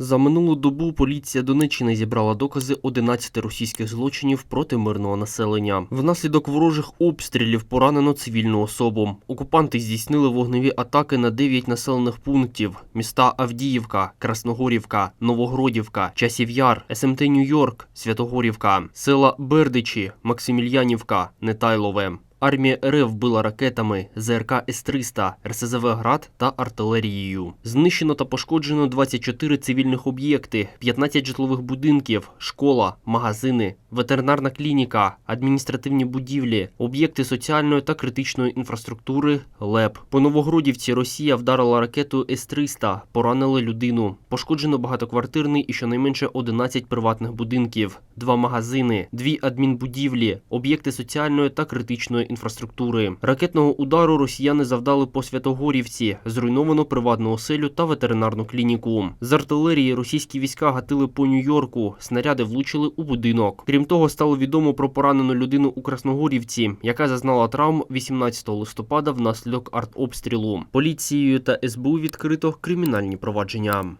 За минулу добу поліція Донеччини зібрала докази 11 російських злочинів проти мирного населення. Внаслідок ворожих обстрілів поранено цивільну особу. Окупанти здійснили вогневі атаки на 9 населених пунктів: міста Авдіївка, Красногорівка, Новогродівка, Часів Яр, СМТ Нью-Йорк, Святогорівка, села Бердичі, Максимільянівка, Нетайлове. Армія РФ вбила ракетами ЗРК С-300, РСЗВ «Град» та артилерією. Знищено та пошкоджено 24 цивільних об'єкти, 15 житлових будинків, школа, магазини, ветеринарна клініка, адміністративні будівлі, об'єкти соціальної та критичної інфраструктури, ЛЕП. По Новогродівці Росія вдарила ракету С-300, поранили людину. Пошкоджено багатоквартирний і щонайменше 11 приватних будинків, два магазини, дві адмінбудівлі, об'єкти соціальної та критичної інфраструктури. Ракетного удару росіяни завдали по Святогорівці, зруйновано приватну оселю та ветеринарну клініку. З артилерії російські війська гатили по Нью-Йорку, снаряди влучили у будинок. Крім того, стало відомо про поранену людину у Красногорівці, яка зазнала травм 18 листопада внаслідок артобстрілу. Поліцією та СБУ відкрито кримінальні провадження.